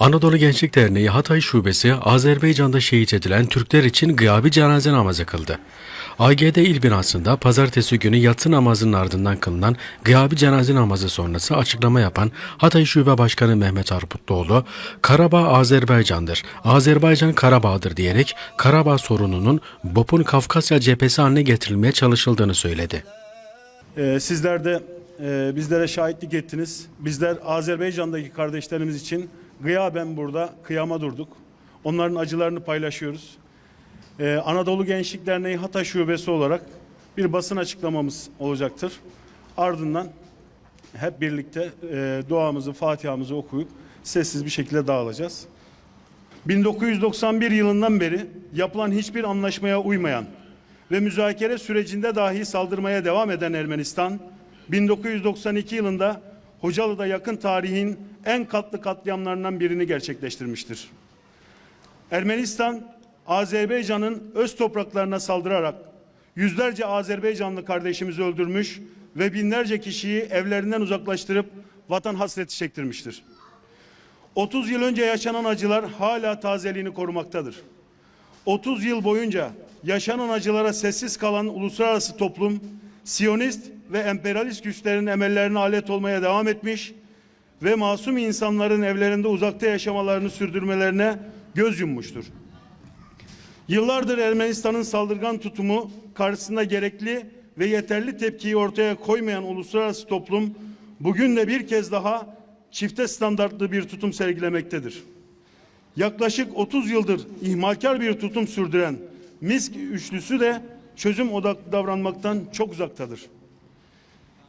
Anadolu Gençlik Derneği Hatay Şubesi Azerbaycan'da şehit edilen Türkler için gıyabi cenaze namazı kıldı. AGD il binasında pazartesi günü yatsı namazının ardından kılınan gıyabi cenaze namazı sonrası açıklama yapan Hatay Şube Başkanı Mehmet Arputluoğlu, Karabağ Azerbaycan'dır, Azerbaycan Karabağ'dır diyerek Karabağ sorununun BOP'un Kafkasya cephesi haline getirilmeye çalışıldığını söyledi. Ee, sizler de e, bizlere şahitlik ettiniz. Bizler Azerbaycan'daki kardeşlerimiz için gıyaben burada kıyama durduk. Onların acılarını paylaşıyoruz. Ee, Anadolu Gençlik Derneği Hatay Şubesi olarak bir basın açıklamamız olacaktır. Ardından hep birlikte e, duamızı, Fatiha'mızı okuyup sessiz bir şekilde dağılacağız. 1991 yılından beri yapılan hiçbir anlaşmaya uymayan ve müzakere sürecinde dahi saldırmaya devam eden Ermenistan, 1992 yılında Hocalı'da yakın tarihin en katlı katliamlarından birini gerçekleştirmiştir. Ermenistan, Azerbaycan'ın öz topraklarına saldırarak yüzlerce Azerbaycanlı kardeşimizi öldürmüş ve binlerce kişiyi evlerinden uzaklaştırıp vatan hasreti çektirmiştir. 30 yıl önce yaşanan acılar hala tazeliğini korumaktadır. 30 yıl boyunca yaşanan acılara sessiz kalan uluslararası toplum, Siyonist ve emperyalist güçlerin emellerine alet olmaya devam etmiş ve masum insanların evlerinde uzakta yaşamalarını sürdürmelerine göz yummuştur. Yıllardır Ermenistan'ın saldırgan tutumu karşısında gerekli ve yeterli tepkiyi ortaya koymayan uluslararası toplum bugün de bir kez daha çifte standartlı bir tutum sergilemektedir. Yaklaşık 30 yıldır ihmalkar bir tutum sürdüren Misk üçlüsü de çözüm odaklı davranmaktan çok uzaktadır.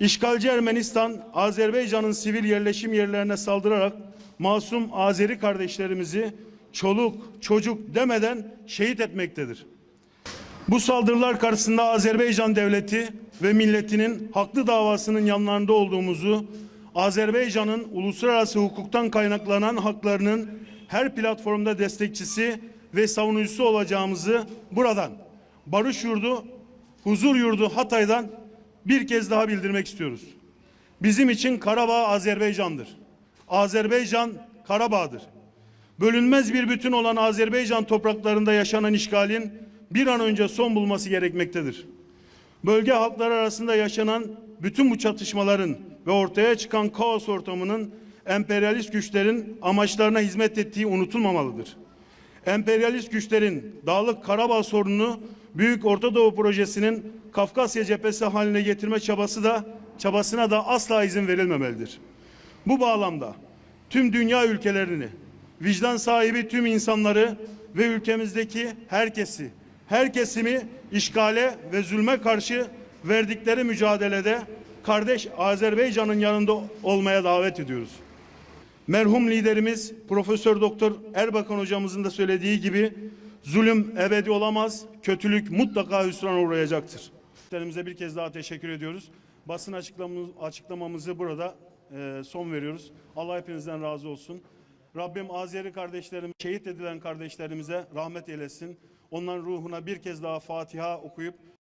İşgalci Ermenistan, Azerbaycan'ın sivil yerleşim yerlerine saldırarak masum Azeri kardeşlerimizi çoluk, çocuk demeden şehit etmektedir. Bu saldırılar karşısında Azerbaycan devleti ve milletinin haklı davasının yanlarında olduğumuzu, Azerbaycan'ın uluslararası hukuktan kaynaklanan haklarının her platformda destekçisi ve savunucusu olacağımızı buradan Barış Yurdu, Huzur Yurdu Hatay'dan bir kez daha bildirmek istiyoruz. Bizim için Karabağ Azerbaycan'dır. Azerbaycan Karabağ'dır. Bölünmez bir bütün olan Azerbaycan topraklarında yaşanan işgalin bir an önce son bulması gerekmektedir. Bölge halkları arasında yaşanan bütün bu çatışmaların ve ortaya çıkan kaos ortamının emperyalist güçlerin amaçlarına hizmet ettiği unutulmamalıdır. Emperyalist güçlerin Dağlık Karabağ sorununu Büyük Orta Doğu Projesi'nin Kafkasya cephesi haline getirme çabası da çabasına da asla izin verilmemelidir. Bu bağlamda tüm dünya ülkelerini, vicdan sahibi tüm insanları ve ülkemizdeki herkesi, her kesimi işgale ve zulme karşı verdikleri mücadelede kardeş Azerbaycan'ın yanında olmaya davet ediyoruz. Merhum liderimiz Profesör Doktor Erbakan hocamızın da söylediği gibi zulüm ebedi olamaz, kötülük mutlaka hüsrana uğrayacaktır. Liderimize bir kez daha teşekkür ediyoruz. Basın açıklamamız, açıklamamızı burada e, son veriyoruz. Allah hepinizden razı olsun. Rabbim Azeri kardeşlerim, şehit edilen kardeşlerimize rahmet eylesin. Onların ruhuna bir kez daha Fatiha okuyup